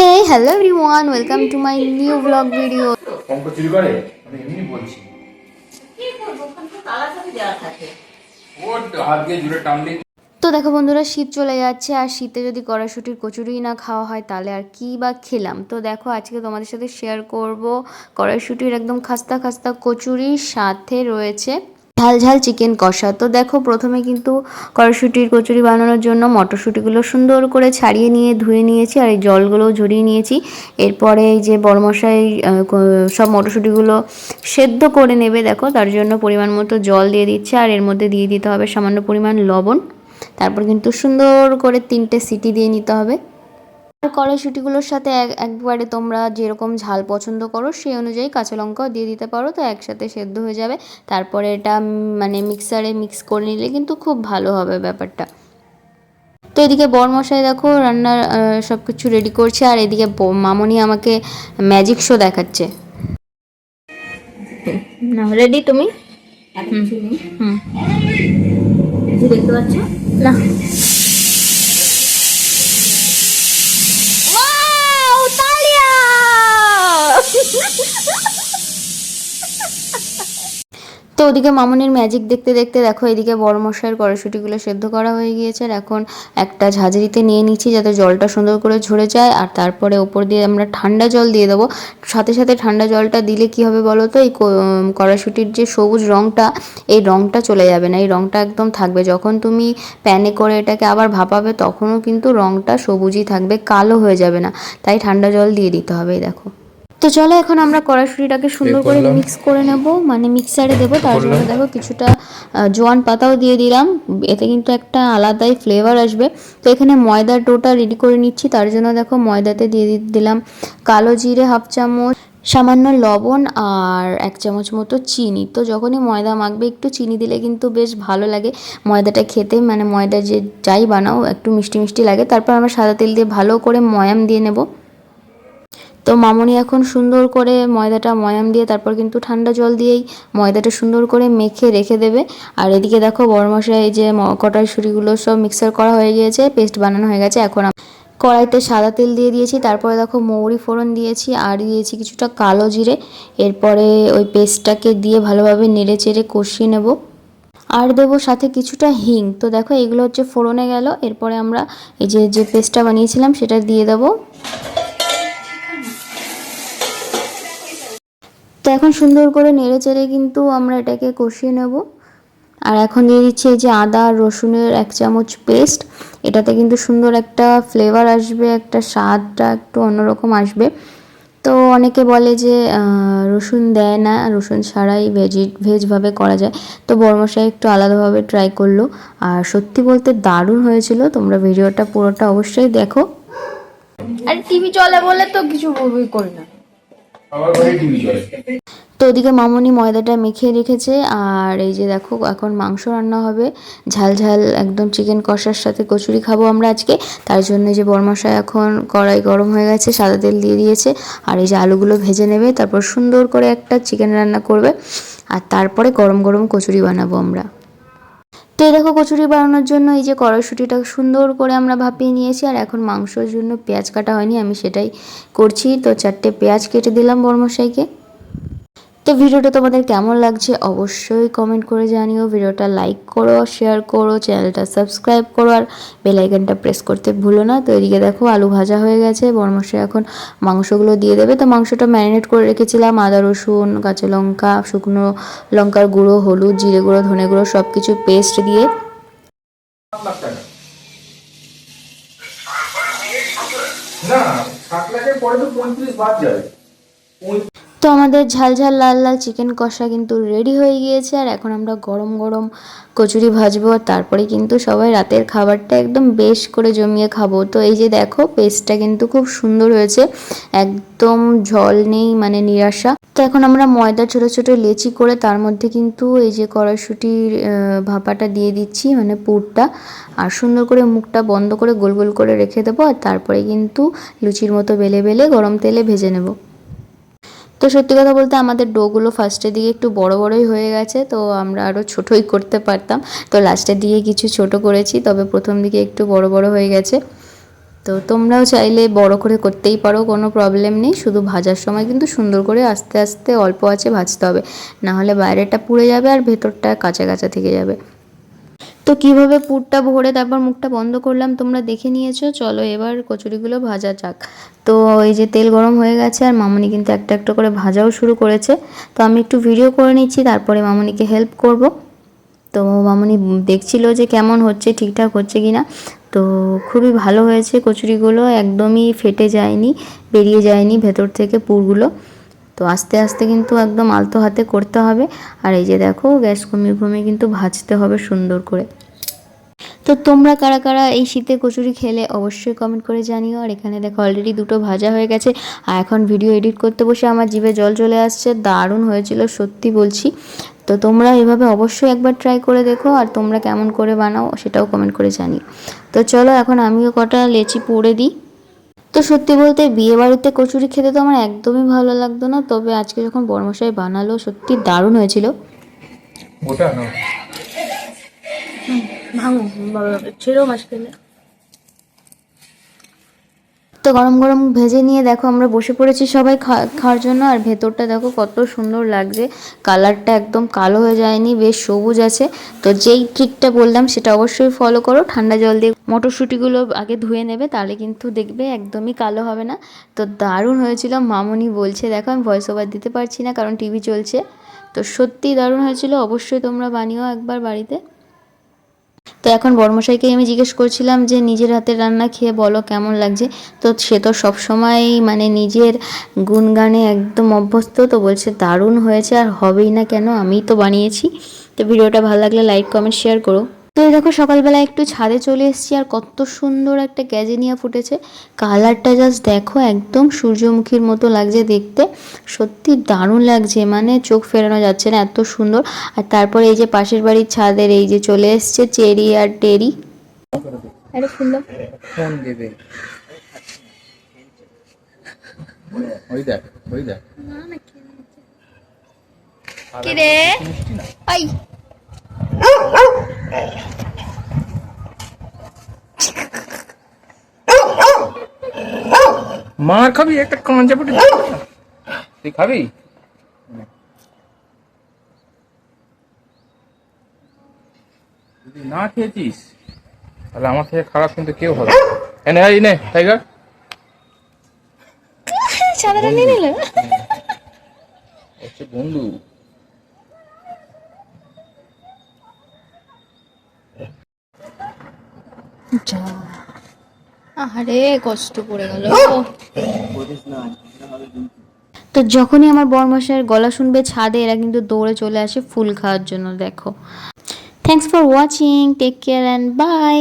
Hey hello everyone welcome to my new vlog video অঙ্ক চুরি করে? আমি এমনি বলছি। কি করব ওখানে তো তালা চাবি দেওয়া থাকে হাত দিয়ে জুড়ে টানলে তো দেখো বন্ধুরা শীত চলে যাচ্ছে আর শীতে যদি কড়াইশুটির কচুরি না খাওয়া হয় তাহলে আর কি বা খেলাম? তো দেখো আজকে তোমাদের সাথে শেয়ার করব কড়াইশুটির একদম খাস্তা খাস্তা কচুরির সাথে রয়েছে। ঝাল ঝাল চিকেন কষা। তো দেখো প্রথমে কিন্তু কড়াইশুটির কচুরি বানানোর জন্য মটরশুঁটিগুলো সুন্দর করে ছাড়িয়ে নিয়ে ধুয়ে নিয়েছি আর এই জলগুলো ঝরিয়ে নিয়েছি। এরপরে এই যে বড়মশাই আহ, ক- সব মটরশুঁটিগুলো সেদ্ধ করে নেবে দেখো তার জন্য পরিমাণ মতো জল দিয়ে দিচ্ছে আর এর মধ্যে দিয়ে দিতে হবে সামান্য পরিমাণ লবণ। তারপর কিন্তু সুন্দর করে তিনটে সিটি দিয়ে নিতে হবে। আর কড়াইশুটিগুলোর সাথে এক একবারে তোমরা যেরকম ঝাল পছন্দ করো সেই অনুযায়ী কাঁচা লঙ্কাও দিয়ে দিতে পারো। তো একসাথে সেদ্ধ হয়ে যাবে। তারপরে এটা মানে মিক্সারে মিক্স করে নিলে কিন্তু খুব ভালো হবে ব্যাপারটা। তো এদিকে বরমশাই দেখো রান্নার সব কিছু রেডি করছে। আর এদিকে ব- মামনি আমাকে ম্যাজিক শো দেখাচ্ছে। না রেডি তুমি? হুম কিছু হুম দেখতে পাচ্ছ? না। তো ওদিকে মামনির ম্যাজিক দেখতে দেখতে দেখো এদিকে বড় মশাইয়ের কড়াশুটিগুলো সেদ্ধ করা হয়ে গিয়েছে। আর এখন একটা ঝাঁঝরিতে নিয়ে নিচ্ছি যাতে জলটা সুন্দর করে ঝরে যায়। আর তারপরে ওপর দিয়ে আমরা ঠান্ডা জল দিয়ে দেবো। সাথে সাথে ঠান্ডা জলটা দিলে কি হবে বলো তো? এই ক- উম, কড়াশুটির যে সবুজ রঙটা এই রঙটা চলে যাবে না। এই রঙটা একদম থাকবে। যখন তুমি প্যানে করে এটাকে আবার ভাপাবে তখনও কিন্তু রঙটা সবুজই থাকবে কালো হয়ে যাবে না। তাই ঠান্ডা জল দিয়ে দিতে হবে দেখো। তো চলো এখন আমরা কড়াশুটিটাকে সুন্দর করে মিক্স করে নেব। মানে মিক্সারে দেবো তার জন্য দেখো কিছুটা জোয়ান পাতাও দিয়ে দিলাম। এতে কিন্তু একটা আলাদাই ফ্লেভার আসবে। তো এখানে ময়দার ডোটা রেডি করে নিচ্ছি। তার জন্য দেখো ময়দাতে দিয়ে দিলাম কালো জিরে হাফ চামচ সামান্য লবণ আর এক চামচ মতো চিনি। তো যখনই ময়দা মাখবে একটু চিনি দিলে কিন্তু বেশ ভালো লাগে ময়দাটা খেতে। মানে ময়দা যে যাই বানাও একটু মিষ্টি মিষ্টি লাগে। তারপর আমরা সাদা তেল দিয়ে ভালো করে ময়াম দিয়ে নেব। তো মামনি এখন সুন্দর করে ময়দাটা ময়াম দিয়ে তারপর কিন্তু ঠান্ডা জল দিয়েই ময়দাটা সুন্দর করে মেখে রেখে দেবে। আর এদিকে দেখো বড়মশাই এই যে কটাইশুঁড়িগুলো সব মিক্সার করা হয়ে গিয়েছে, পেস্ট বানানো হয়ে গেছে। এখন কড়াইতে সাদা তেল দিয়ে দিয়েছি, তারপরে দেখো মৌরি ফোড়ন দিয়েছি আর দিয়েছি কিছুটা কালো জিরে। এরপরে ওই পেস্টটাকে দিয়ে ভালোভাবে নেড়ে চেড়ে কষিয়ে নেব। আর দেবো সাথে কিছুটা হিং। তো দেখো এগুলো হচ্ছে ফোড়নে গেল। এরপরে আমরা এই যে যে পেস্টটা বানিয়েছিলাম সেটা দিয়ে দেবো। তো এখন সুন্দর করে নেড়ে চেড়ে কিন্তু আমরা এটাকে কষিয়ে নেব। আর এখন দিয়ে দিচ্ছি এই যে আদা আর রসুনের এক চামচ পেস্ট এটাতে কিন্তু সুন্দর একটা ফ্লেভার আসবে, একটা স্বাদটা একটু অন্যরকম আসবে। তো অনেকে বলে যে রসুন দেয় না, রসুন ছাড়াই ভেজি ভেজভাবে করা যায়। তো বর্মশাই একটু আলাদাভাবে ট্রাই করল। আর সত্যি বলতে দারুণ হয়েছিল। তোমরা ভিডিওটা পুরোটা অবশ্যই দেখো। আরে টিভি চলে বলে তো কিছু করি না। তো ওদিকে মামনি ময়দাটা মেখে রেখেছে, আর এই যে দেখো এখন মাংস রান্না হবে। ঝাল ঝাল একদম চিকেন কষার সাথে কচুরি খাব আমরা আজকে। তার জন্য যে বরমশাই এখন কড়াই গরম হয়ে গেছে, সাদা তেল দিয়ে দিয়েছে, আর এই যে আলুগুলো ভেজে নেবে, তারপর সুন্দর করে একটা চিকেন রান্না করবে। আর তারপরে গরম গরম কচুরি বানাবো আমরা। তো এই দেখো কচুরি বানানোর জন্য এই যে কড়াইশুটিটা সুন্দর করে আমরা ভাপিয়ে নিয়েছি, আর এখন মাংসর জন্য পেঁয়াজ কাটা হয়নি, আমি সেটাই করছি। তো চারটে পেঁয়াজ কেটে দিলাম বরমশাইকে তো ভিডিওটা তোমাদের কেমন লাগছে অবশ্যই কমেন্ট করে জানিও। ভিডিওটা লাইক করো শেয়ার করো চ্যানেলটা সাবস্ক্রাইব করো আর বেল আইকনটা প্রেস করতে ভুলো না। তো এদিকে দেখো আলু ভাজা হয়ে গেছে বরমশাই এখন মাংসগুলো দিয়ে দেবে। তো মাংসটা ম্যারিনেট করে রেখেছিলাম, আদা, রসুন, কাঁচা লঙ্কা, শুকনো লঙ্কার গুঁড়ো, হলুদ, জিরে গুঁড়ো, ধনে গুঁড়ো সব কিছু পেস্ট দিয়ে না তো আমাদের ঝাল ঝাল লাল লাল চিকেন কষা কিন্তু রেডি হয়ে গিয়েছে, আর এখন আমরা গরম গরম কচুরি ভাজবো, আর তারপরে কিন্তু সবাই রাতের খাবারটা একদম বেশ করে জমিয়ে খাব। তো এই যে দেখো পেস্টটা কিন্তু খুব সুন্দর হয়েছে, একদম জল নেই মানে নিরাশা। তো এখন আমরা ময়দা, ছোট ছোট লেচি করে তার মধ্যে কিন্তু এই যে কড়াইশুটির ভাপাটা দিয়ে দিচ্ছি মানে পুরটা, আর সুন্দর করে মুখটা বন্ধ করে গোল গোল করে রেখে দেবো, আর তারপরে কিন্তু লুচির মতো বেলে বেলে গরম তেলে ভেজে নেব। তো সত্যি কথা বলতে আমাদের ডোগুলো ফার্স্টের দিকে একটু বড় বড়ই হয়ে গেছে, তো আমরা আরও ছোটোই করতে পারতাম। তো লাস্টের দিকে কিছু ছোট করেছি, তবে প্রথম দিকে একটু বড় বড় হয়ে গেছে। তো তোমরাও চাইলে বড় করে করতেই পারো, কোনো প্রবলেম নেই। শুধু ভাজার সময় কিন্তু সুন্দর করে আস্তে আস্তে অল্প আছে ভাজতে হবে। না হলে বাইরেটা পুড়ে যাবে আর ভেতরটা কাঁচা কাঁচা থেকে যাবে। তো কীভাবে পুরটা ভরে তারপর মুখটা বন্ধ করলাম তোমরা দেখে নিয়েছো। চলো এবার কচুরিগুলো ভাজা যাক। তো এই যে তেল গরম হয়ে গেছে আর মামনি কিন্তু একটা একটা করে ভাজাও শুরু করেছে। তো আমি একটু ভিডিও করে নিচ্ছি, তারপরে মামনিকে হেল্প করব। তো মামনি দেখছিল যে কেমন হচ্ছে, ঠিকঠাক হচ্ছে কি না তো খুবই ভালো হয়েছে কচুরিগুলো, একদমই ফেটে যায়নি, বেরিয়ে যায়নি ভেতর থেকে পুরগুলো। তো আস্তে আস্তে কিন্তু একদম আলতো হাতে করতে হবে। আর এই যে দেখো, গ্যাস কমিয়ে কমিয়ে কিন্তু ভাজতে হবে সুন্দর করে। তো তোমরা কারা কারা এই শীতে কচুরি খেলে অবশ্যই কমেন্ট করে জানিও। আর এখানে দেখো অলরেডি দুটো ভাজা হয়ে গেছে। আর এখন ভিডিও এডিট করতে বসে আমার জিভে জল চলে আসছে। দারুণ হয়েছিল, সত্যি বলছি। তো তোমরা এভাবে অবশ্যই একবার ট্রাই করে দেখো। আর তোমরা কেমন করে বানাও সেটাও কমেন্ট করে জানিও। তো চলো এখন আমিও কটা লেচি পড়ে দিই। সত্যি বলতে বিয়ে বাড়িতে কচুরি খেতে তো আমার একদমই ভালো লাগতো না। তবে আজকে যখন বর্মশাই বানালো সত্যি দারুণ হয়েছিল। ওটা না? ভাঙো ছেড়েও মাছ খেলে তো গরম গরম ভেজে নিয়ে দেখো আমরা বসে পড়েছি সবাই খাওয়ার জন্য। আর ভেতরটা দেখো কত সুন্দর লাগছে। কালারটা একদম কালো হয়ে যায়নি, বেশ সবুজ আছে। তো যেই ট্রিকটা বললাম সেটা অবশ্যই ফলো করো। ঠান্ডা জল দিয়ে মটরশুঁটিগুলো আগে ধুয়ে নেবে, তাহলে কিন্তু দেখবে একদমই কালো হবে না। তো দারুণ হয়েছিল। মামুনি বলছে, দেখো, আমি ভয়েস ওভার দিতে পারছি না, কারণ টিভি চলছে। তো সত্যিই দারুণ হয়েছিল। অবশ্যই তোমরা বানিও একবার বাড়িতে। এখন বর্মশাইকে আমি জিজ্ঞেস করছিলাম যে, নিজের হাতের রান্না খেয়ে বলো, কেমন লাগছে? তো সে তো সবসময় মানে নিজের গুণগানে একদম অভ্যস্ত, তো বলছে, দারুণ হয়েছে, আর হবেই না কেন? আমিই তো বানিয়েছি। তো ভিডিওটা ভালো লাগলে লাইক, কমেন্ট, শেয়ার করো। তো এই দেখো সকালবেলা একটু ছাদে চলে এসেছি আর কত সুন্দর একটা গ্যাজেনিয়া ফুটেছে। কালারটা জাস্ট দেখো একদম সূর্যমুখীর মতো লাগছে দেখতে। সত্যি দারুণ লাগছে মানে চোখ ফেরানো যাচ্ছে না এত সুন্দর। আর তারপরে এই যে পাশের বাড়ির ছাদের এই যে চলে এসছে চেরি আর টেরি আরে ফুল ফোন দেবে ওই দেখ ওই দেখ। কি রে মার খাবি? একটা কাঁচা পুটি তুই খাবি? যদি না খেয়েছিস তাহলে আমার থেকে খারাপ কিন্তু কেউ হবে এনে এই নে টাইগার সাদাটা নিয়ে নিলে হচ্ছে আরে কষ্ট পড়ে গেল। তো যখনই আমার বরমশাইয়ের গলা শুনবে ছাদে এরা কিন্তু দৌড়ে চলে আসে ফুল খাওয়ার জন্য দেখো। Thanks for watching take care and bye